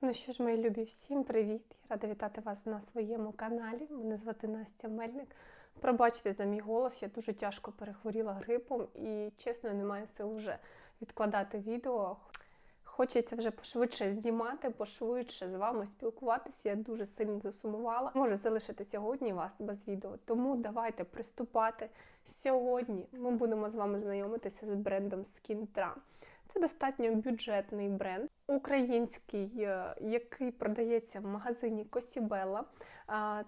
Ну що ж, мої любі, всім привіт! Я рада вітати вас на своєму каналі. Мене звати Настя Мельник. Пробачте за мій голос, я дуже тяжко перехворіла грипом і, чесно, не маю сил вже відкладати відео. Хочеться вже пошвидше знімати, пошвидше з вами спілкуватися. Я дуже сильно засумувала. Можу залишити сьогодні вас без відео. Тому давайте приступати. Сьогодні ми будемо з вами знайомитися з брендом Skintra. Це достатньо бюджетний бренд, український, е, який продається в магазині Косібела.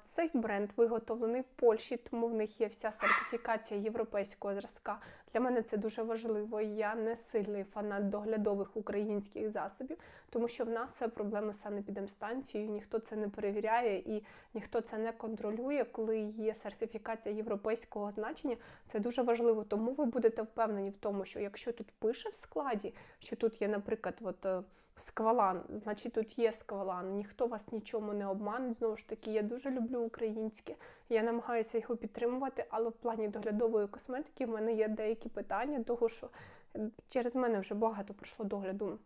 Цей бренд виготовлений в Польщі, тому в них є вся сертифікація європейського зразка. Для мене це дуже важливо. Я не сильний фанат доглядових українських засобів, тому що в нас проблеми з санепідемстанцією, ніхто це не перевіряє і ніхто це не контролює. Коли є сертифікація європейського значення, це дуже важливо. Тому ви будете впевнені в тому, що якщо тут пише в складі, що тут є, наприклад, от. Сквалан, значить, тут є сквалан, ніхто вас нічому не обманить. Знову ж таки, я дуже люблю українське. Я намагаюся його підтримувати, але в плані доглядової косметики в мене є деякі питання, того що е, через мене вже багато пройшло догляду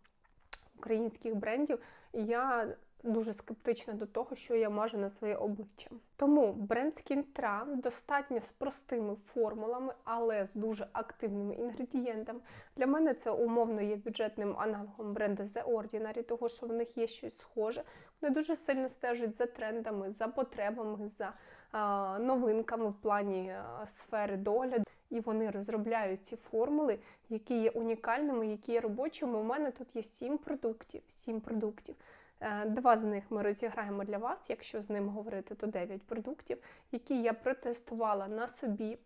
українських брендів, я дуже скептична до того, що я мажу на своє обличчя. Тому бренд Skintra достатньо з простими формулами, але з дуже активними інгредієнтами. Для мене це умовно є бюджетним аналогом бренду The Ordinary, того що в них є щось схоже. Вони дуже сильно стежать за трендами, за потребами, за а, новинками в плані а, сфери догляду. І вони розробляють ці формули, які є унікальними, які є робочими. У мене тут є сім продуктів. Сім продуктів. Е, Два з них ми розіграємо для вас, якщо з ним говорити, то 9 продуктів, які я протестувала на собі.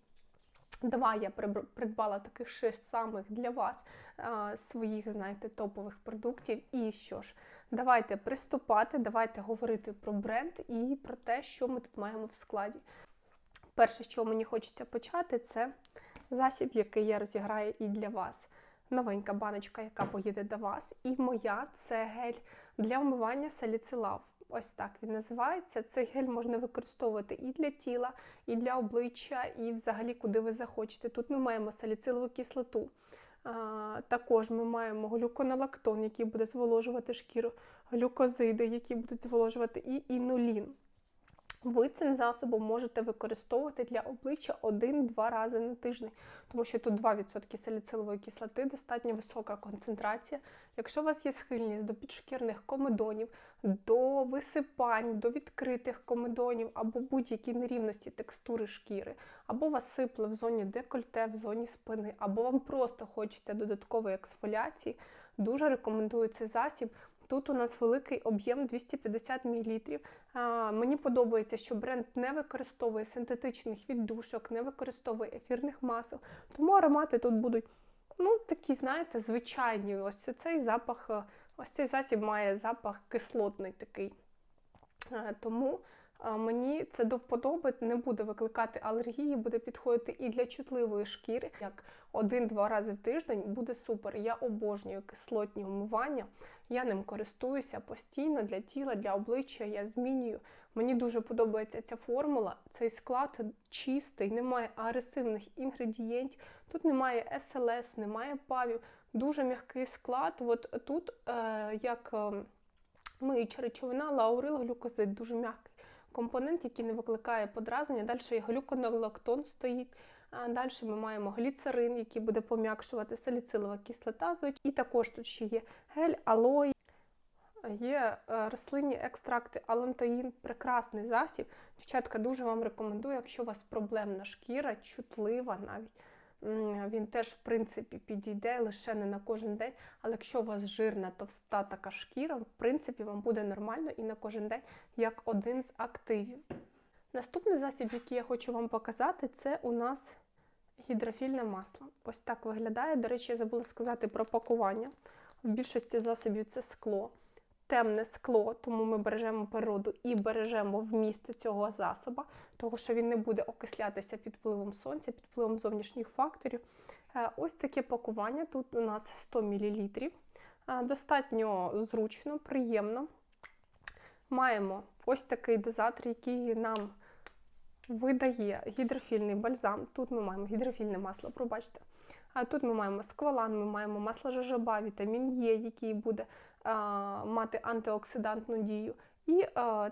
Два я придбала таких шість самих для вас а, своїх, знаєте, топових продуктів. І що ж, давайте приступати, давайте говорити про бренд і про те, що ми тут маємо в складі. Перше, що мені хочеться почати, це засіб, який я розіграю і для вас. Новенька баночка, яка поїде до вас. І моя це гель для вмивання саліцилав. Ось так він називається. Цей гель можна використовувати і для тіла, і для обличчя, і взагалі куди ви захочете. Тут ми маємо саліцилову кислоту. Також ми маємо глюконолактон, який буде зволожувати шкіру, глюкозиди, які будуть зволожувати, і інулін. Ви цим засобом можете використовувати для обличчя 1-2 рази на тиждень, тому що тут 2% саліцилової кислоти, достатньо висока концентрація. Якщо у вас є схильність до підшкірних комедонів, до висипань, до відкритих комедонів або будь-які нерівності текстури шкіри, або вас сипле в зоні декольте, в зоні спини, або вам просто хочеться додаткової ексфоліації, дуже рекомендую цей засіб. Тут у нас великий об'єм 250 мл. А, Мені подобається, що бренд не використовує синтетичних віддушок, не використовує ефірних масел. Тому аромати тут будуть ну, такі, знаєте, звичайні. Ось цей запах, ось цей засіб має запах кислотний такий. А, Тому мені це до вподоби не буде викликати алергії, буде підходити і для чутливої шкіри. Як один-два рази в тиждень буде супер. Я обожнюю кислотні вмивання. Я ним користуюся постійно для тіла, для обличчя. Я змінюю. Мені дуже подобається ця формула. Цей склад чистий, немає агресивних інгредієнтів. Тут немає СЛС, немає павів. Дуже м'який склад. От тут е, як е, миюча речовина, лаурил, глюкозид, дуже м'який компонент, який не викликає подразнення. Далі є глюконолактон стоїть. Далі ми маємо гліцерин, який буде пом'якшувати саліцилова кислота. І також тут ще є гель, алой, є е, рослинні екстракти, алантоїн, прекрасний засіб. Дівчатка, дуже вам рекомендую, якщо у вас проблемна шкіра, чутлива навіть. Він теж, в принципі, підійде лише не на кожен день. Але якщо у вас жирна, товста така шкіра, в принципі, вам буде нормально і на кожен день як один з активів. Наступний засіб, який я хочу вам показати, це у нас гідрофільне масло. Ось так виглядає. До речі, я забула сказати про пакування. В більшості засобів це скло, темне скло, тому ми бережемо природу і бережемо вміст цього засоба, тому що він не буде окислятися під впливом сонця, під впливом зовнішніх факторів. Е, Ось таке пакування. Тут у нас 100 мл. Достатньо зручно, приємно. Маємо ось такий дозатор, який нам видає гідрофільний бальзам. Тут ми маємо гідрофільне масло, пробачте. А тут ми маємо сквалан, ми маємо масло жожоба, вітамін Е, який буде мати антиоксидантну дію. І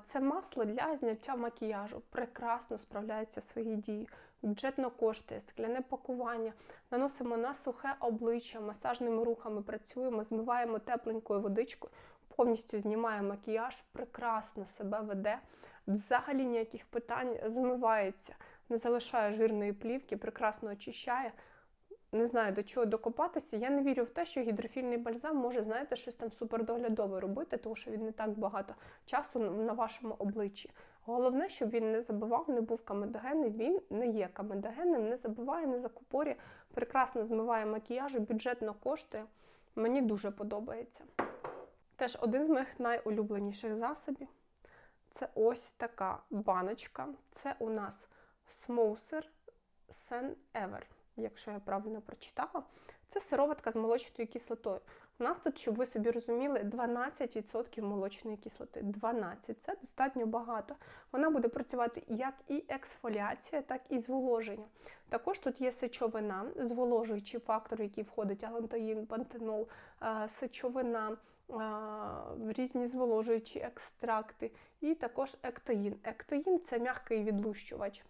це масло для зняття макіяжу прекрасно справляється своєю дією. Бюджетно коштує, скляне пакування. Наносимо на сухе обличчя, масажними рухами працюємо, змиваємо тепленькою водичкою, повністю знімає макіяж, прекрасно себе веде. Взагалі ніяких питань змивається, не залишає жирної плівки, прекрасно очищає. Не знаю до чого докопатися. Я не вірю в те, що гідрофільний бальзам може, знаєте, щось там супердоглядове робити, тому що він не так багато часу на вашому обличчі. Головне, щоб він не забивав, не був камедогенний, він не є камедогенним, не забиває, не закупорює, прекрасно змиває макіяж, бюджетно коштує. Мені дуже подобається. Теж один з моїх найулюбленіших засобів це ось така баночка. Це у нас Смоусер Sen Ever якщо я правильно прочитала, це сироватка з молочною кислотою. У нас тут, щоб ви собі розуміли, 12% молочної кислоти. 12 це достатньо багато. Вона буде працювати як і ексфоліація, так і зволоження. Також тут є сечовина, зволожуючий фактор, який входить алантоїн, пантенол, сечовина. Різні зволожуючі екстракти, і також ектоїн. Ектоїн це м'який відлущувач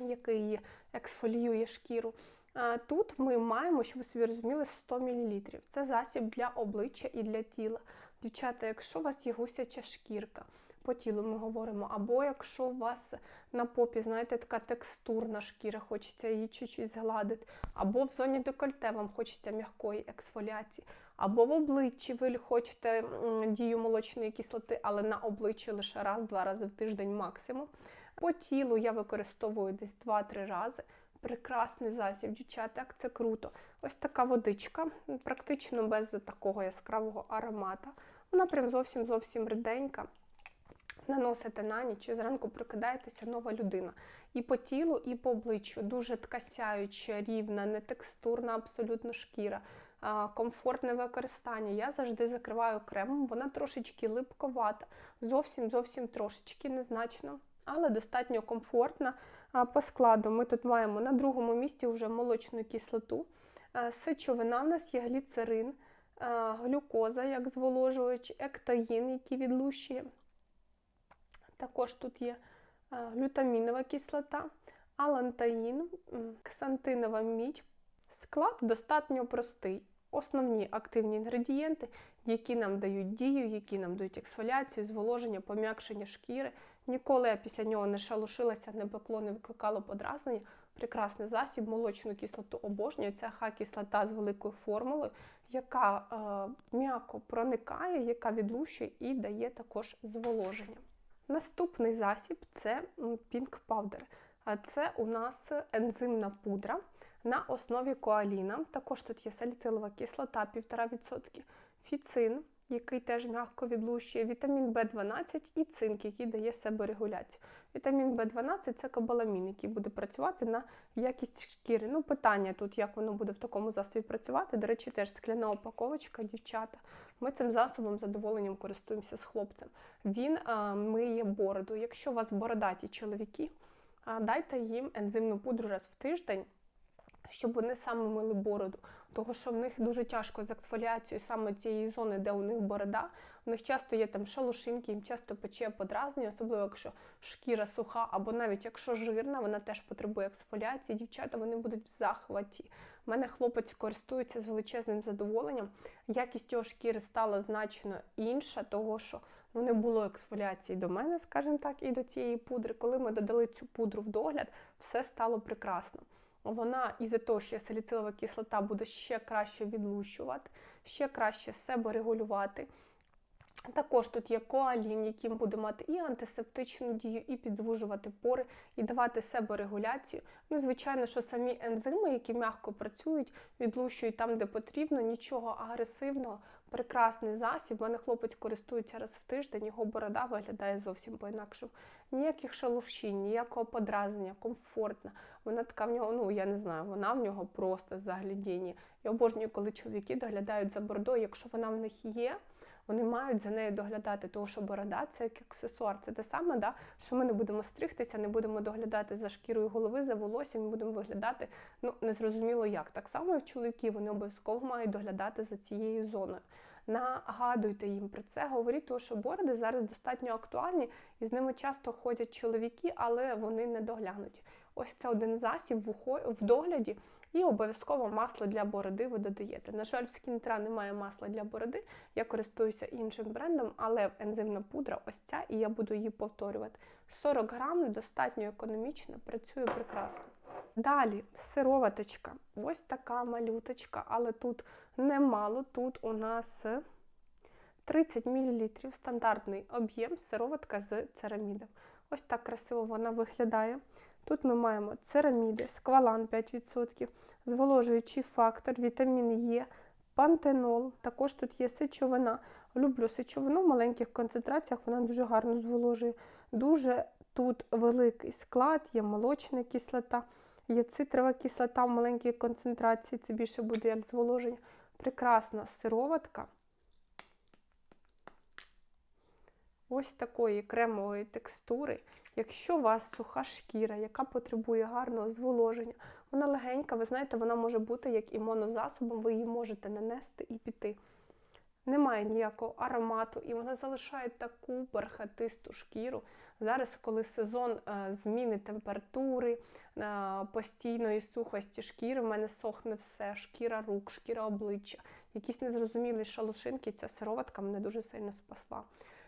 який ексфоліює шкіру. Тут ми маємо, щоб ви собі розуміли, 100 мл. Це засіб для обличчя і для тіла. Дівчата, якщо у вас є гусяча шкірка, по тілу ми говоримо, або якщо у вас на попі, знаєте, така текстурна шкіра, хочеться її чуть-чуть згладити, або в зоні декольте вам хочеться м'якої ексфоліації, або в обличчі ви хочете дію молочної кислоти, але на обличчі лише раз-два рази в тиждень максимум. По тілу я використовую десь 2-3 рази. Прекрасний засіб, дівчата, це круто. Ось така водичка, практично без такого яскравого аромата. Вона прям зовсім-зовсім ріденька. Наносите на ніч і зранку прокидаєтеся нова людина. І по тілу, і по обличчю. Дуже така сяюча, рівна, не текстурна, абсолютно шкіра, комфортне використання. Я завжди закриваю кремом, вона трошечки липковата, зовсім-зовсім трошечки незначно але достатньо комфортна. По складу ми тут маємо на другому місці вже молочну кислоту. Сечовина в нас є гліцерин, глюкоза, як зволожувач, ектаїн, який відлущує. Також тут є глютамінова кислота, алантаїн, ксантинова мідь. Склад достатньо простий. Основні активні інгредієнти, які нам дають дію, які нам дають ексфоляцію, зволоження, пом'якшення шкіри, Ніколи я після нього не шалушилася, не пекло, не викликало подразнення. Прекрасний засіб, молочну кислоту обожнюю. Це ха-кислота з великою формулою, яка е, м'яко проникає, яка відлущує і дає також зволоження. Наступний засіб це Pink Powder. Це у нас ензимна пудра на основі коаліна. Також тут є саліцилова кислота 1,5%, фіцин який теж м'яко відлущує, вітамін В12 і цинк, який дає себорегуляцію. Вітамін В12 це кобаламін, який буде працювати на якість шкіри. Ну, питання тут, як воно буде в такому засобі працювати. До речі, теж скляна упаковочка, дівчата. Ми цим засобом задоволенням користуємося з хлопцем. Він а, миє бороду. Якщо у вас бородаті чоловіки, а, дайте їм ензимну пудру раз в тиждень щоб вони саме мили бороду. Тому що в них дуже тяжко з ексфоліацією саме цієї зони, де у них борода. У них часто є там шалушинки, їм часто пече подразнення, особливо якщо шкіра суха, або навіть якщо жирна, вона теж потребує ексфоліації. Дівчата вони будуть в захваті. У мене хлопець користується з величезним задоволенням. Якість його шкіри стала значно інша, того що ну, не було ексфоліації до мене, скажімо так, і до цієї пудри. Коли ми додали цю пудру в догляд, все стало прекрасно вона із-за того, що саліцилова кислота буде ще краще відлущувати, ще краще себе регулювати. Також тут є коалін, яким буде мати і антисептичну дію, і підзвужувати пори, і давати себе регуляцію. Ну, звичайно, що самі ензими, які м'яко працюють, відлущують там, де потрібно, нічого агресивного, прекрасний засіб. У мене хлопець користується раз в тиждень, його борода виглядає зовсім по-інакшому. Ніяких шалушінь, ніякого подразнення, комфортна. Вона така в нього, ну я не знаю, вона в нього просто заглядіння. Я обожнюю, коли чоловіки доглядають за бородою, якщо вона в них є вони мають за нею доглядати, тому що борода це як аксесуар. Це те саме, да, що ми не будемо стригтися, не будемо доглядати за шкірою голови, за волоссям, ми будемо виглядати ну, незрозуміло як. Так само і в чоловіків вони обов'язково мають доглядати за цією зоною. Нагадуйте їм про це, говоріть, тому що бороди зараз достатньо актуальні, і з ними часто ходять чоловіки, але вони не доглянуті. Ось це один засіб в, догляді, і обов'язково масло для бороди ви додаєте. На жаль, в Скінтра немає масла для бороди. Я користуюся іншим брендом, але ензимна пудра ось ця, і я буду її повторювати. 40 грам достатньо економічно, працює прекрасно. Далі сироваточка. Ось така малюточка, але тут немало. Тут у нас 30 мл стандартний об'єм сироватка з церамідом. Ось так красиво вона виглядає. Тут ми маємо цераміди, сквалан 5%, зволожуючий фактор, вітамін Е, пантенол. Також тут є сечовина. Люблю сечовину в маленьких концентраціях, вона дуже гарно зволожує. Дуже тут великий склад, є молочна кислота, є цитрова кислота в маленькій концентрації, це більше буде як зволоження. Прекрасна сироватка. Ось такої кремової текстури. Якщо у вас суха шкіра, яка потребує гарного зволоження, вона легенька, ви знаєте, вона може бути як імунозасобом, ви її можете нанести і піти. Немає ніякого аромату, і вона залишає таку бархатисту шкіру. Зараз, коли сезон е, зміни температури, е, постійної сухості шкіри, в мене сохне все, шкіра рук, шкіра обличчя, якісь незрозумілі шалушинки, ця сироватка мене дуже сильно спасла.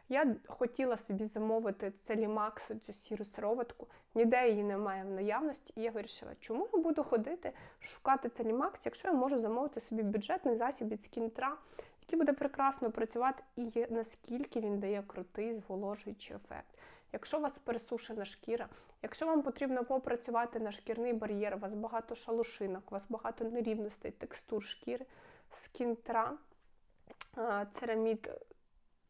Я хотіла собі замовити целімаксу, цю сіру сироватку, ніде її немає в наявності, і я вирішила, чому я буду ходити шукати целімакс, якщо я можу замовити собі бюджетний засіб від скінтра, який буде прекрасно працювати, і наскільки він дає крутий зволожуючий ефект. Якщо у вас пересушена шкіра, якщо вам потрібно попрацювати на шкірний бар'єр, у вас багато шалушинок, у вас багато нерівностей, текстур шкіри, скінтра, церамід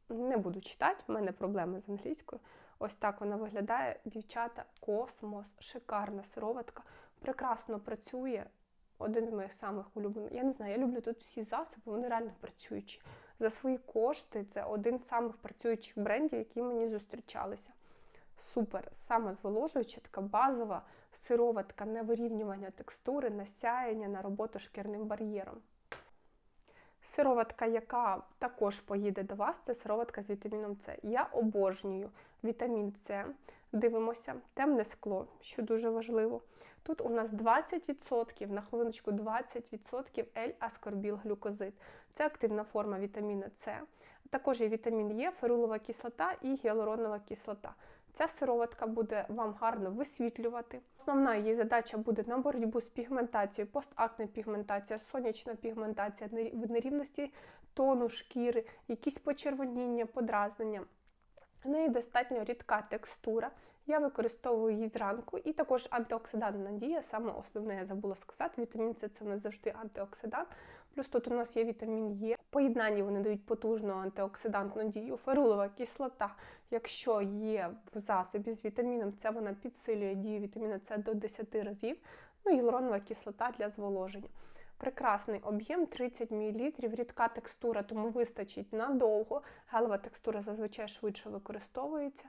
не буду читати, в мене проблеми з англійською. Ось так вона виглядає. Дівчата, космос, шикарна сироватка, прекрасно працює. Один з моїх самих улюблених. Я не знаю, я люблю тут всі засоби, вони реально працюючі. За свої кошти це один з самих працюючих брендів, які мені зустрічалися. Супер, саме зволожуюча, така базова сироватка на вирівнювання текстури, на сяєння, на роботу шкірним бар'єром. Сироватка, яка також поїде до вас, це сироватка з вітаміном С. Я обожнюю вітамін С. Дивимося, темне скло, що дуже важливо. Тут у нас 20%, на хвилиночку 20% L-аскорбілглюкозид. Це активна форма вітаміна С. Також є вітамін Е, ферулова кислота і гіалуронова кислота. Ця сироватка буде вам гарно висвітлювати. Основна її задача буде на боротьбу з пігментацією, постакне пігментація, сонячна пігментація, нерівності тону шкіри, якісь почервоніння, подразнення. В неї достатньо рідка текстура. Я використовую її зранку, і також антиоксидантна дія, саме основне, я забула сказати, вітамін С це не завжди антиоксидант. Плюс тут у нас є вітамін Е. В поєднанні вони дають потужну антиоксидантну дію. Ферулова кислота, якщо є в засобі з вітаміном С, вона підсилює дію вітаміна С до 10 разів. Ну і гіалуронова кислота для зволоження. Прекрасний об'єм 30 мл, рідка текстура, тому вистачить надовго. Гелева текстура зазвичай швидше використовується.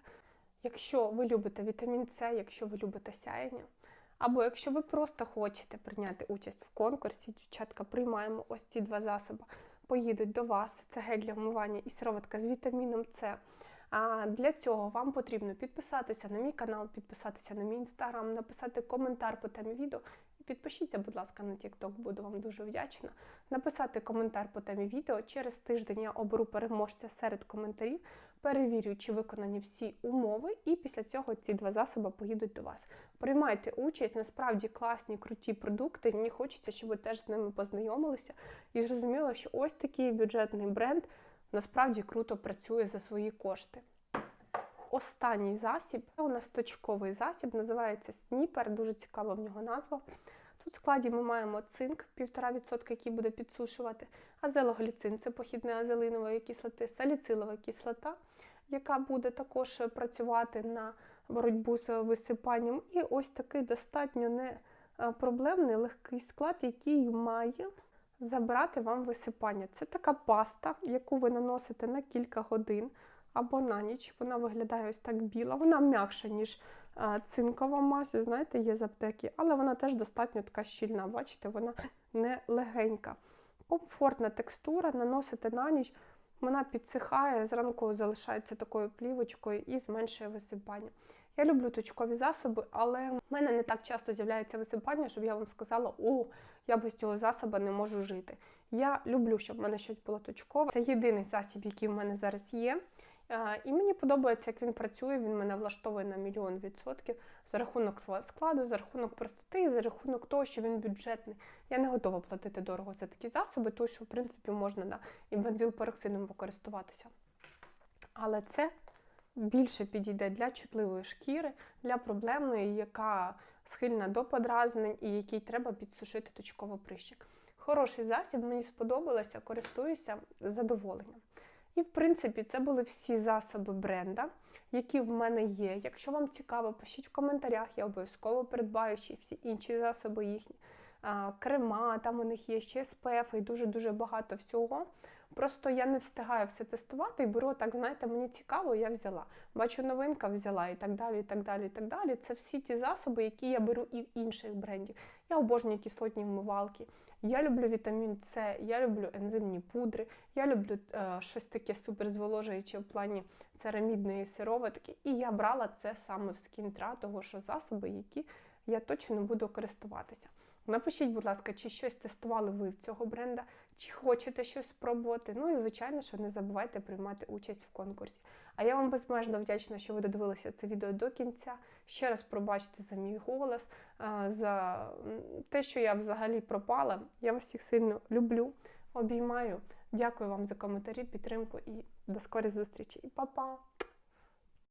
Якщо ви любите вітамін С, якщо ви любите сяєння, або якщо ви просто хочете прийняти участь в конкурсі, дівчатка, приймаємо ось ці два засоби, поїдуть до вас. Це гель для вмивання і сироватка з вітаміном С. А Для цього вам потрібно підписатися на мій канал, підписатися на мій інстаграм, написати коментар по темі відео. Підпишіться, будь ласка, на TikTok, буду вам дуже вдячна. Написати коментар по темі відео. Через тиждень я оберу переможця серед коментарів, перевірю, чи виконані всі умови, і після цього ці два засоби поїдуть до вас. Приймайте участь, насправді класні, круті продукти. Мені хочеться, щоб ви теж з ними познайомилися і зрозуміли, що ось такий бюджетний бренд насправді круто працює за свої кошти. Останній засіб це у нас точковий засіб, називається сніпер, дуже цікава в нього назва. Тут в складі ми маємо цинк 1,5%, який буде підсушувати, азелогліцин це похідне азелинової кислоти, саліцилова кислота, яка буде також працювати на боротьбу з висипанням. І ось такий достатньо непроблемний легкий склад, який має забрати вам висипання. Це така паста, яку ви наносите на кілька годин або на ніч. Вона виглядає ось так біла, вона м'якша, ніж цинкова маса, знаєте, є з аптеки, але вона теж достатньо така щільна. Бачите, вона не легенька. Комфортна текстура, наносите на ніч. Вона підсихає, зранку залишається такою плівочкою і зменшує висипання. Я люблю точкові засоби, але в мене не так часто з'являється висипання, щоб я вам сказала, о, я без цього засобу не можу жити. Я люблю, щоб в мене щось було точкове. Це єдиний засіб, який в мене зараз є. Е, І мені подобається, як він працює. Він мене влаштовує на мільйон відсотків за рахунок свого складу, за рахунок простоти, за рахунок того, що він бюджетний. Я не готова платити дорого за такі засоби, тому що в принципі можна да, і бензилпероксидом покористуватися. Але це більше підійде для чутливої шкіри, для проблемної, яка схильна до подразнень і якій треба підсушити точково прищик. Хороший засіб, мені сподобалося, користуюся задоволенням. І, в принципі, це були всі засоби бренда, які в мене є. Якщо вам цікаво, пишіть в коментарях, я обов'язково придбаю ще всі інші засоби їхні. Крема, там у них є ще СПФ і дуже-дуже багато всього. Просто я не встигаю все тестувати і беру так, знаєте, мені цікаво, я взяла. Бачу, новинка взяла і так далі. і так далі, і так далі. Це всі ті засоби, які я беру і в інших брендів. Я обожнюю кислотні вмивалки. Я люблю вітамін С, я люблю ензимні пудри, я люблю е, щось таке суперзволожуюче в плані церамідної сироватки. І я брала це саме в скінтра, того що засоби, які я точно буду користуватися. Напишіть, будь ласка, чи щось тестували ви в цього бренда, чи хочете щось спробувати. Ну і звичайно, що не забувайте приймати участь в конкурсі. А я вам безмежно вдячна, що ви додивилися це відео до кінця. Ще раз пробачте за мій голос, за те, що я взагалі пропала. Я вас всіх сильно люблю, обіймаю. Дякую вам за коментарі, підтримку і до скорих зустрічей. Па-па!